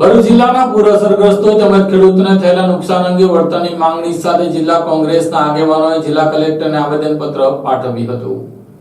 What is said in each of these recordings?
ભરૂચ જિલ્લાના પૂર અસરગ્રસ્તો તેમજ ખેડૂતોને થયેલા નુકસાન અંગે વળતરની માંગણી સાથે જિલ્લા કોંગ્રેસના આગેવાનોએ જિલ્લા કલેક્ટરને આવેદનપત્ર પાઠવ્યું હતું.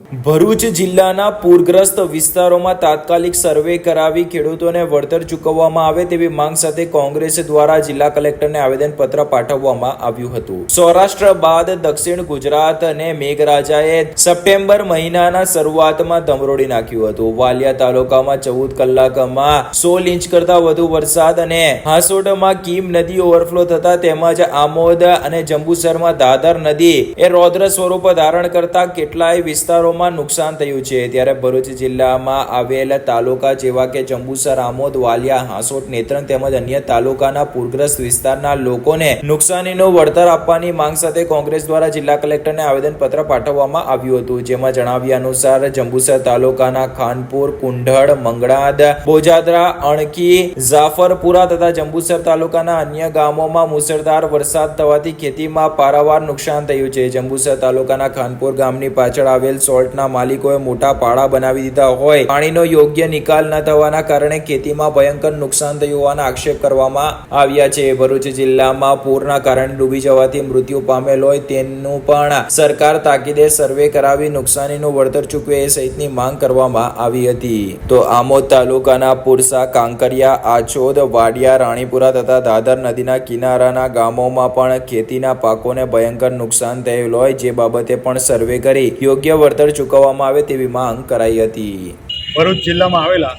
ભરૂચ જિલ્લાના પૂરગ્રસ્ત વિસ્તારોમાં તાત્કાલિક સર્વે કરાવી ખેડૂતોને વળતર ચૂકવવામાં આવે તેવી માંગ સાથે કોંગ્રેસ દ્વારા જિલ્લા કલેક્ટરને આવેદનપત્ર પાઠવવામાં આવ્યું હતું. સૌરાષ્ટ્ર બાદ દક્ષિણ ગુજરાત અને મેઘરાજાએ સપ્ટેમ્બર મહિનાના શરૂઆતમાં ધમરોડી નાખ્યું હતું. વાલિયા તાલુકામાં ચૌદ કલાકમાં સોળ ઇંચ કરતા વધુ વરસાદ અને હાસોડમાં કીમ નદી ઓવરફ્લો થતા તેમજ આમોદ અને જંબુસરમાં દાદર નદી એ રૌદ્ર સ્વરૂપ ધારણ કરતા કેટલાય વિસ્તારોમાં નુકસાન થયું છે. ત્યારે ભરૂચ જિલ્લામાં આવેલા તાલુકા જેવા કે જંબુસર, આમોદ, વાલિયા, હાંસોટ, નેત્રંગ તેમજ અન્ય તાલુકાના પૂરગ્રસ્ત વિસ્તારના લોકોને નુકસાનીનું વળતર આપવાની માંગ સાથે કોંગ્રેસ દ્વારા જિલ્લા કલેક્ટરને આવેદનપત્ર પાઠવવામાં આવ્યું હતું. જેમાં જણાવ્યા અનુસાર જંબુસર તાલુકાના ખાનપુર, કુંઢળ, મંગળાદ, બોજાદરા, અણકી જાફરપુરા તથા જંબુસર તાલુકાના અન્ય ગામોમાં મુસળધાર વરસાદ થવાથી ખેતીમાં પારાવાર નુકસાન થયું છે. જંબુસર તાલુકાના ખાનપુર ગામની પાછળ આવેલ સોલ્ટના માલિકોએ મોટા પાળા બનાવી દીધા હોય. પાણીનો યોગ્ય નિકાલ ન થવાના કારણે ખેતીમાં ભયંકર નુકસાન થયું હોવાના આક્ષેપ કરવામાં આવ્યા છે. ભરૂચ જિલ્લામાં પૂરના કારણે ડૂબી જવાથી મૃત્યુ પામેલ હોય તેનું પણ સરકાર તાકીદે સર્વે કરાવી નુકસાનીનું વળતર ચૂકવે એ સહિતની માંગ કરવામાં આવી હતી. તો આમોદ તાલુકાના પુરસા, કાંકરિયા, આછોદ, વાડિયા, રાણીપુરા તથા દાદર નદીના કિનારાના ગામોમાં પણ ખેતીના પાકોને ભયંકર નુકસાન થયેલ હોય જે બાબતે પણ સર્વે કરી યોગ્ય વળતર ચૂકવવામાં આવે તેવી માંગ કરાઈ હતી. ભરૂચ જિલ્લામાં આવેલા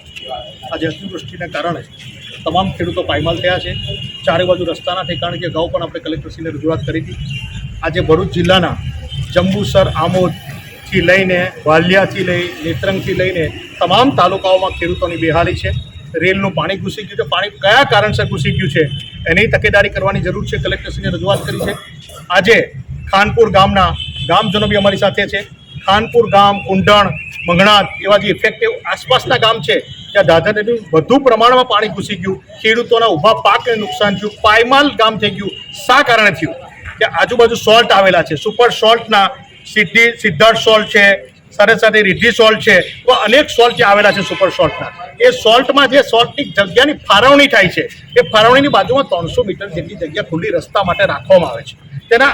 આજે અતિવૃષ્ટિને કારણે તમામ ખેડૂતો પાયમાલ થયા છે. ચારે બાજુ રસ્તાના ઠેકાણે કે અગાઉ પણ આપણે કલેક્ટરશ્રીને રજૂઆત કરી હતી. આજે ભરૂચ જિલ્લાના જંબુસર, આમોદથી લઈને વાલિયાથી લઈ, નેત્રંગથી લઈને તમામ તાલુકાઓમાં ખેડૂતોની બેહાલી છે. રેલનું પાણી ઘૂસી ગયું છે. પાણી કયા કારણસર ઘૂસી ગયું છે એની તકેદારી કરવાની જરૂર છે. કલેક્ટરશ્રીને રજૂઆત કરી છે. આજે ખાનપુર ગામના ગામજનો બી અમારી સાથે છે. ખાનપુર ગામ, કુંડણ મંગણાત એવા જે ઇફેક્ટિવ આસપાસના ગામ છે, ત્યાં દાદર નદીનું વધુ પ્રમાણમાં પાણી ઘૂસી ગયું. ખેડૂતોના ઊભા પાકને નુકસાન થયું. પાયમાલ ગામ થઈ ગયું. શા કારણે થયું? કે આજુબાજુ સોલ્ટ આવેલા છે. સુપર સોલ્ટના સિદ્ધિ, સિદ્ધાર્થ સોલ્ટ છે, સાથે સાથે રિદ્ધિ સોલ્ટ છે તો અનેક સોલ્ટ જે આવેલા છે સુપર સોલ્ટના. એ સોલ્ટમાં જે સોલ્ટની જગ્યાની ફાળવણી થાય છે, એ ફાળવણીની બાજુમાં ત્રણસો મીટર જેટલી જગ્યા ખુલ્લી રસ્તા માટે રાખવામાં આવે છે. તેના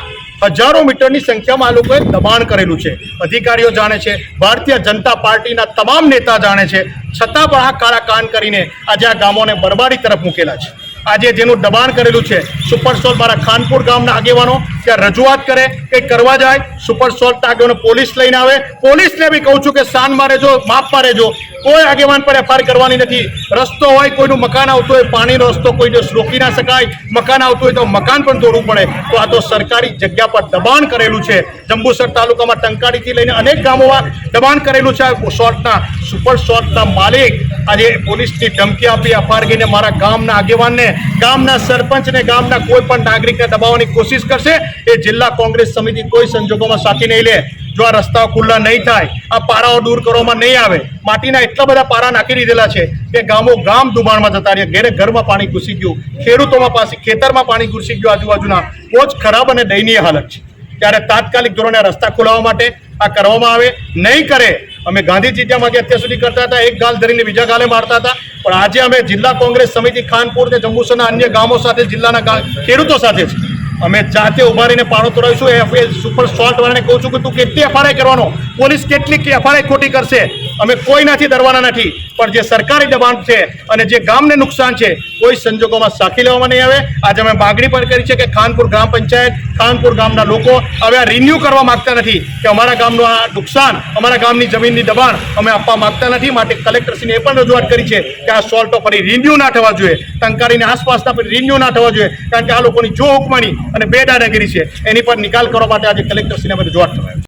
હજારો મીટરની સંખ્યામાં આ લોકોએ દબાણ કરેલું છે. અધિકારીઓ જાણે છે, ભારતીય જનતા પાર્ટીના તમામ નેતા જાણે છે, છતાં પણ આ કાળા કાન કરીને આજે આ ગામોને બરબાદી તરફ મૂકેલા છે. આજે જેનું દબાણ કરેલું છે, સુપર સોલ્ટ મારા ખાનપુર ગામના આગેવાનો, ત્યાં રજૂઆત કરે કંઈક કરવા જાય, સુપર સોલ્ટના આગેવાનો પોલીસ લઈને આવે. પોલીસને બી કહું છું કે શાન મારેજો માપ માપમાં રહેજો. કોઈ આગેવાન પર એફઆઈઆર કરવાની નથી. રસ્તો હોય, કોઈનું મકાન આવતું હોય, પાણીનો રસ્તો કોઈને રોકી ના શકાય. મકાન આવતું હોય તો મકાન પણ તોડવું પડે. તો આ તો સરકારી જગ્યા પર દબાણ કરેલું છે. જંબુસર તાલુકામાં ટંકાડીથી લઈને અનેક ગામોમાં દબાણ કરેલું છે શોર્ટના સુપર શોર્ટના માલિક. આજે પોલીસની ધમકી આપી એફઆઈઆર મારા ગામના આગેવાનને, ગામના સરપંચને, ગામના કોઈ પણ નાગરિકને દબાવવાની કોશિશ કરશે, એ જિલ્લા કોંગ્રેસ સમિતિ કોઈ સંજોગોમાં સાથી નહીં લે. જો આ રસ્તાઓ ખુલ્લા નહીં થાય, આ પારાઓ દૂર કરવામાં નહીં આવે, માટીના એટલા બધા પારા નાખી દીધેલા છે કે ગામો ગામ દુબાણમાં જતા રહ્યા, ઘેરે ઘરમાં પાણી ઘૂસી ગયું, ખેડૂતોમાં પાસે, ખેતરમાં પાણી ઘૂસી ગયું આજુબાજુના બહુ જ ખરાબ અને દયનીય હાલત છે. ત્યારે તાત્કાલિક ધોરણે રસ્તા ખોલાવવા માટે આ કરવામાં આવે, નહીં કરે અમે ત્યાં માગે અત્યાર સુધી કરતા હતા, એક ગાલ ધરીને બીજા ગાલે મારતા હતા. પણ આજે અમે જિલ્લા કોંગ્રેસ સમિતિ ખાનપુર ને જંબુસરના અન્ય ગામો સાથે, જિલ્લાના ખેડૂતો સાથે છે અમે જાતે ઊભા રહીને પાણો તોડાવીશું. એ સુપર સોલ્ટ વાળાને કહું છું કે તું કેટલી એફઆરઆઈ કરવાનો? પોલીસ કેટલી એફઆરઆઈ ખોટી કરશે? અમે કોઈનાથી ડરવાના નથી. પણ જે સરકારી દબાણ છે અને જે ગામને નુકસાન છે, કોઈ સંજોગોમાં સાખી લેવામાં નહીં આવે. આજે અમે માગણી પણ કરી છે કે ખાનપુર ગ્રામ પંચાયત, ખાનપુર ગામના લોકો હવે આ રિન્યુ કરવા માગતા નથી કે અમારા ગામનું આ નુકસાન, અમારા ગામની જમીનની દબાણ અમે આપવા માંગતા નથી. માટે કલેક્ટરશ્રીને એ પણ રજૂઆત કરી છે કે આ સોલ્ટો ફરી રિન્યુ ના થવા જોઈએ. ટંકારીની આસપાસના ફરી રિન્યુ ના થવા જોઈએ. કારણ કે આ લોકોની જો હુકમણી અને બે દાદાગીરી છે, એની પર નિકાલ કરવા માટે આજે કલેક્ટરશ્રીને અમે રજૂઆત કરાવી